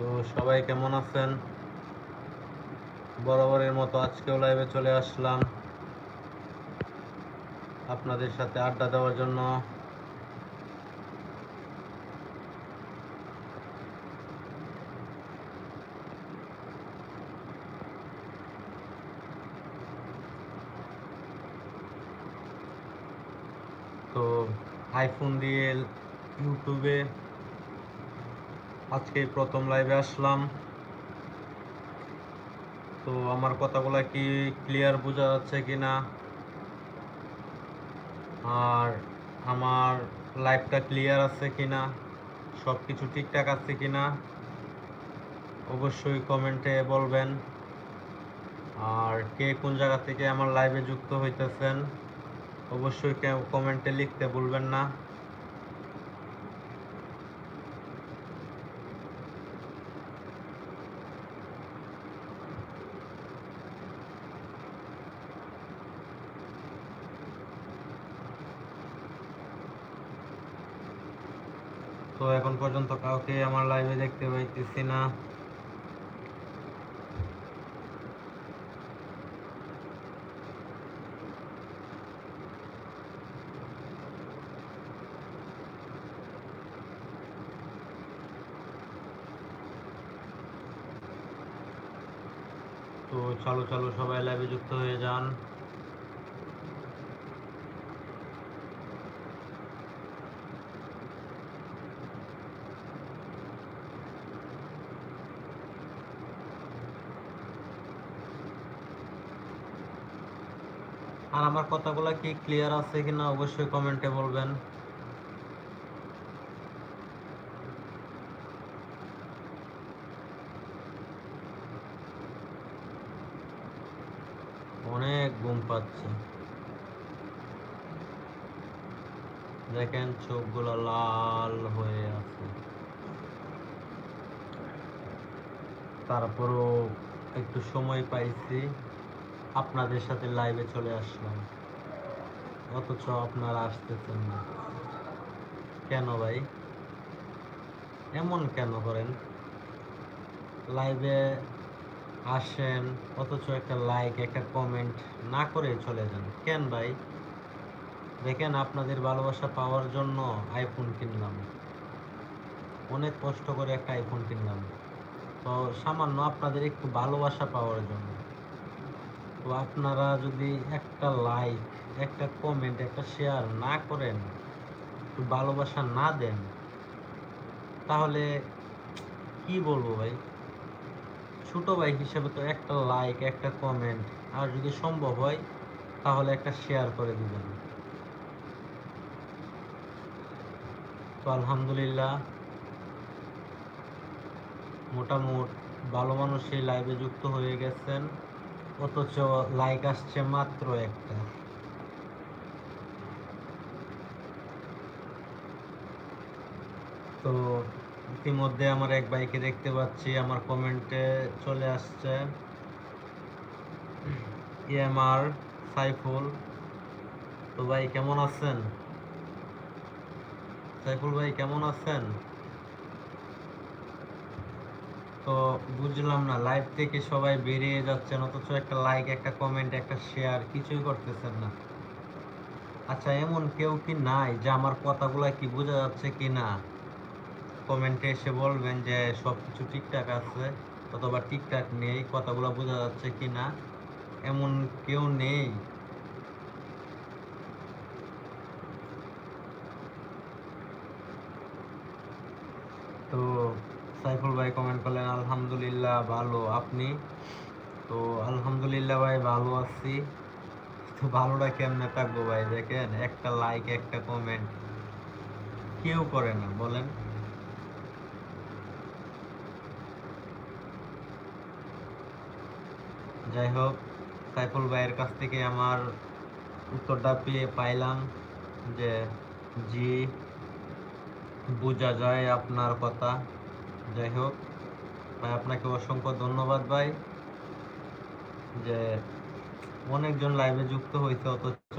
তো সবাই কেমন আছেন? বরাবরের মতো আজকেও লাইভে চলে আসলাম। আপনাদের সাথে আড্ডা দেওয়ার জন্য। তো আইফোন দিয়ে ইউটিউবে আজকে প্রথম লাইভে আসলাম। তো আমার কথাগুলা কি ক্লিয়ার বোঝা যাচ্ছে কি না আর আমার লাইভটা ক্লিয়ার আছে কি না সব কিছু ঠিকঠাক আছে কি না অবশ্যই কমেন্টে বলবেন। আর কে কোন জায়গা থেকে আমার লাইভে যুক্ত হইতেছেন, অবশ্যই কমেন্টে লিখতে ভুলবেন না। তো এখন পর্যন্ত কাউকে আমার লাইভে দেখতে পাইতেছি না। তো চালু চালু সবাই লাইভে যুক্ত হয়ে যান। আর আমার কথাগুলো কি ক্লিয়ার আছে কিনা অবশ্যই কমেন্টে বলবেন। অনেক ঘুম পাচ্ছে। দেখেন চোখগুলো লাল হয়ে আছে। তারপরও একটু সময় পাইছি। আপনাদের সাথে লাইভে চলে আসলাম। অথচ আপনারা আসতেছেন না। কেন ভাই? এমন কেন করেন? লাইভে আসেন, অথচ একটা লাইক একটা কমেন্ট না করে চলে যান। কেন ভাই? দেখেন আপনাদের ভালোবাসা পাওয়ার জন্য আইফোন কিনলাম। অনেক কষ্ট করে একটা আইফোন কিনলাম। তো সামান্য আপনাদের একটু ভালোবাসা পাওয়ার জন্য। তো আপনারা যদি একটা লাইক একটা কমেন্ট একটা শেয়ার না করেন, একটু ভালোবাসা না দেন, তাহলে কি বলব ভাই? ছোট ভাই হিসেবে তো একটা লাইক একটা কমেন্ট আর যদি সম্ভব হয়, তাহলে একটা শেয়ার করে দিবেন। তো আলহামদুলিল্লাহ, মোটামুট ভালো মানুষ এই লাইভে যুক্ত হয়ে গেছেন। অথচ লাইক আসছে মাত্র একটা। তো ইতিমধ্যে আমার এক ভাইকে দেখতে পাচ্ছি, আমার কমেন্টে চলে আসছে। ইএমআর সাইফুল। তো ভাই কেমন আছেন? সাইফুল ভাই কেমন আছেন? তো বুঝলাম না লাইভ থেকে সবাই বেরিয়ে যাচ্ছেন অথচ একটা লাইক একটা কমেন্ট একটা শেয়ার কিছুই করতেছেন না। আচ্ছা এমন কেউ কি নাই যে আমার কথাগুলা কি বোঝা যাচ্ছে কি না? কমেন্টে এসে বলবেন যে সব কিছু ঠিকঠাক আছে অথবা ঠিকঠাক নেই, কথাগুলো বোঝা যাচ্ছে কি না? এমন কেউ নেই। তো সাইফুল ভাই কমেন্ট করলেন, আলহামদুলিল্লাহ, ভালো। আপনি? তো, আলহামদুলিল্লাহ ভাই, ভালো আছি। তো, ভালোটা কেমনে থাকব ভাই? দেখেন, একটা লাইক একটা কমেন্ট কেউ করে না, বলেন। যাই হোক, সাইফুল ভাইয়ের কাছ থেকে আমার উত্তরটা পেয়ে পাইলাম যে, জি, বোঝা যায় আপনার কথা। যাই হোক, ভাই, আপনাকে অসংখ্য ধন্যবাদ ভাই, যে অনেকজন লাইভে যুক্ত হয়েছে অথচ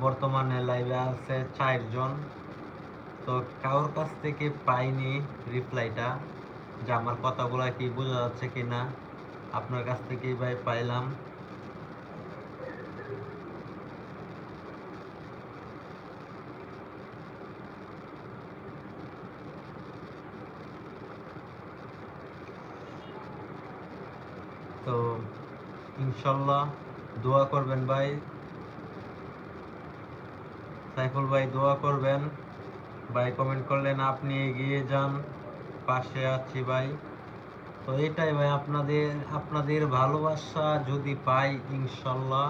বর্তমানে লাইভে আছে চারজন। তো কারোর কাছ থেকে পাইনি রিপ্লাইটা যে আমার কথাগুলা কি বোঝা যাচ্ছে কি না আপনার কাছ থেকেই ভাই পাইলাম। তো ইনশাল্লাহ দোয়া করবেন ভাই। সাইফুল ভাই, দোয়া করবেন। ভাই কমেন্ট করলেন, আপনি এগিয়ে যান, পাশে আছি ভাই। তো এটাই ভাই, আপনাদের আপনাদের ভালোবাসা যদি পাই, ইনশাল্লাহ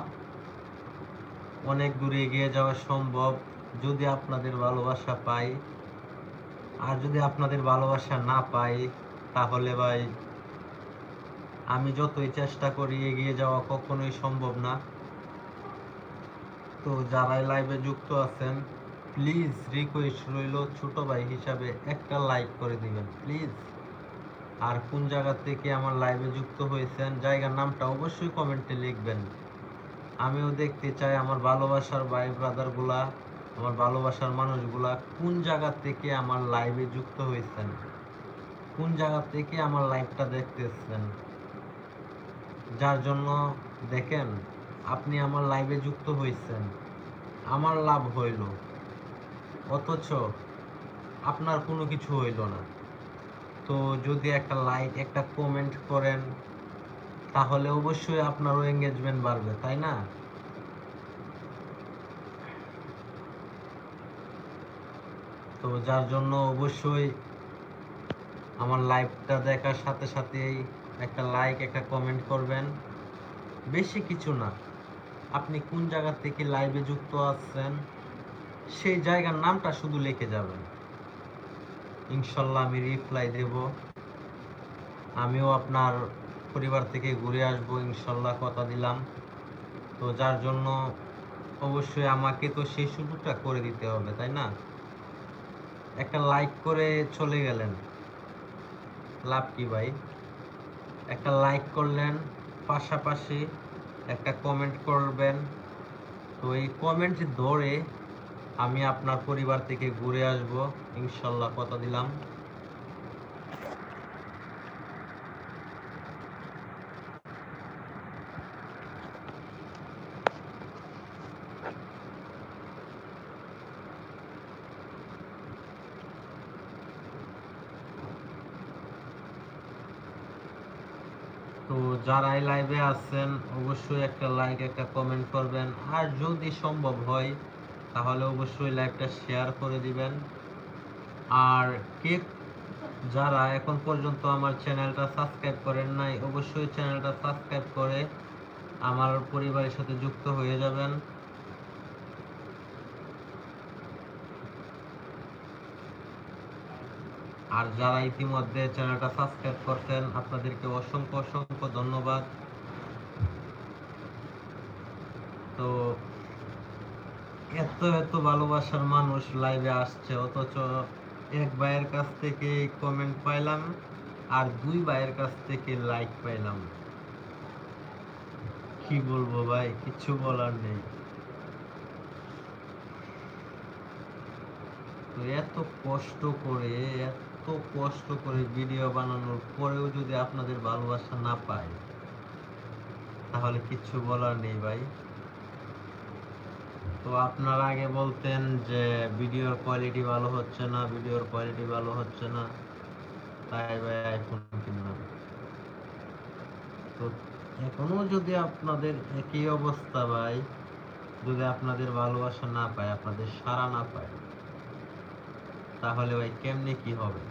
অনেক দূরে এগিয়ে যাওয়া সম্ভব। যদি আপনাদের ভালোবাসা পাই, আর যদি আপনাদের ভালোবাসা না পাই, তাহলে ভাই আমি যতই চেষ্টা করি এগিয়ে যাওয়া কখনোই সম্ভব না। তো যারাই লাইভে যুক্ত আছেন প্লিজ রিকোয়েস্ট রইল ছোট ভাই হিসাবে একটা লাইক করে দিবেন প্লিজ আর কোন জায়গা থেকে আমার লাইভে যুক্ত হয়েছেন, জায়গার নামটা অবশ্যই কমেন্টে লিখবেন। আমিও দেখতে চাই আমার ভালোবাসার ভাই ব্রাদারগুলা আমার ভালোবাসার মানুষগুলা কোন জায়গা থেকে আমার লাইভে যুক্ত হয়েছেন, কোন জায়গা থেকে আমার লাইভটা দেখতেছেন। যার জন্য দেখেন, আপনি আমার লাইভে যুক্ত হয়েছেন আমার লাভ হইল। অথচ আপনার কোনো কিছু হইল না। তো যদি একটা লাইক একটা কমেন্ট করেন, তাহলে অবশ্যই আপনারও এঙ্গেজমেন্ট বাড়বে, তাই না? তো যার জন্য অবশ্যই আমার লাইভটা দেখার সাথে সাথেই একটা লাইক একটা কমেন্ট করবেন। বেশি কিছু না। আপনি কোন জায়গা থেকে লাইভে যুক্ত আছেন, সেই জায়গার নামটা শুধু লিখে যাবেন। ইনশাল্লাহ আমি রিপ্লাই দেব। আমিও আপনার পরিবার থেকে ঘুরে আসব, ইনশাল্লাহ কথা দিলাম। তো যার জন্য অবশ্যই আমাকে তো সেই সুযোগটা করে দিতে হবে, তাই না? একটা লাইক করে চলে গেলেন। লাভ কি ভাই? একটা লাইক করলেন, পাশাপাশি একটা কমেন্ট করবেন। তো এই কমেন্ট ধরে আমি আপনার পরিবার থেকে ঘুরে আসব। ইনশাল্লাহ কথা দিলাম। তো এই লাইভে আছেন, অবশ্যই একটা লাইক একটা কমেন্ট করবেন। আর যদি সম্ভব হয়, তাহলে অবশ্যই লাইভটা শেয়ার করে দিবেন। আর কে, যারা এখন পর্যন্ত আমার চ্যানেলটা সাবস্ক্রাইব করেন নাই, অবশ্যই চ্যানেলটা সাবস্ক্রাইব করে আমার পরিবারের সাথে যুক্ত হয়ে যাবেন। আর যারা ইতিমধ্যে চ্যানেলটা সাবস্ক্রাইব করছেন, আপনাদেরকে অসংখ্য অসংখ্য ধন্যবাদ। তো এত এত ভালোবাসার মানুষ লাইভে আসছে, অথচ এক ভাইয়ের কাছ থেকে কমেন্ট পাইলাম আর দুই ভাইয়ের কাছ থেকে লাইক পাইলাম। কি বলব ভাই, কিছু বলার নেই। তো এত কষ্ট করে, এত কষ্ট করে ভিডিও বানানোর পরেও যদি আপনাদের ভালোবাসা না পাই তাহলে কিচ্ছু বলার নেই ভাই। তো আপনারা আগে বলতেন যে ভিডিওর কোয়ালিটি ভালো হচ্ছে না, ভিডিওর কোয়ালিটি ভালো হচ্ছে না। তাই ভাই আইফোন কিনলাম। তো এখনও যদি আপনাদের একই অবস্থা ভাই, যদি আপনাদের ভালোবাসা না পায়, আপনাদের সাড়া না পায়, তাহলে ভাই কেমনে কি হবে?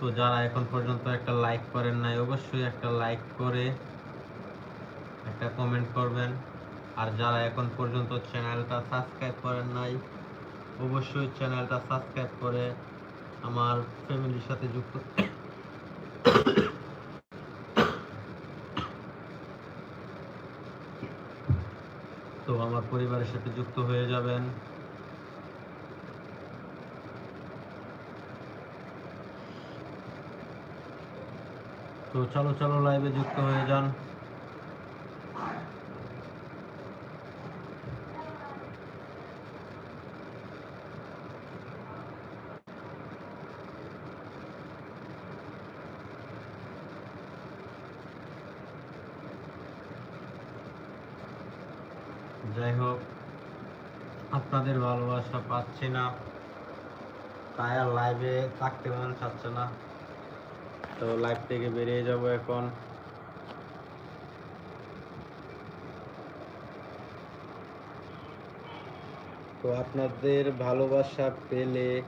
তো যারা এখন পর্যন্ত একটা লাইক করেন নাই, অবশ্যই একটা লাইক করে একটা কমেন্ট করবেন। আর যারা এখন পর্যন্ত চ্যানেলটা সাবস্ক্রাইব করেন নাই, অবশ্যই চ্যানেলটা সাবস্ক্রাইব করে আমার ফ্যামিলির সাথে যুক্ত তো আমার পরিবারের সাথে যুক্ত হয়ে যাবেন। তো চলো চলো লাইভে যুক্ত হয়ে যান। যাই হোক, আপনাদের ভালোবাসা পাচ্ছি না। তাই আর লাইভে থাকতে মন চাচ্ছে না। তো লাইভ থেকে বেরিয়ে যাব এখন। তো আপনাদের ভালোবাসা পেলে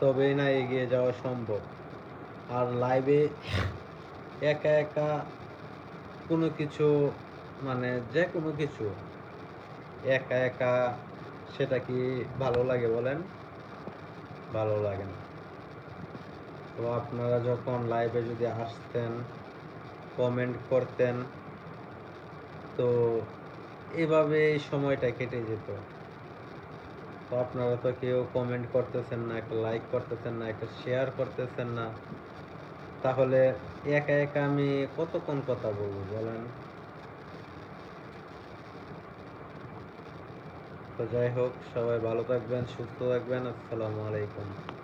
তবেই না এগিয়ে যাওয়া সম্ভব। আর লাইভে একা একা কোনো কিছু মানে যে কোনো কিছু, একা একা সেটা কি ভালো লাগে বলেন? ভালো লাগে না। তো আপনারা যখন লাইভে যদি আসতেন কমেন্ট করতেন, তো এভাবে সময়টা কেটে যেত। তো আপনারা তো কেউ কমেন্ট করতেছেন না, একটা লাইক করতেছেন না, একটা শেয়ার করতেছেন না। তাহলে একা একা আমি কতক্ষণ কথা বলব বলেন? তো যাই হোক, সবাই ভালো থাকবেন, সুস্থ থাকবেন, আসসালামু আলাইকুম।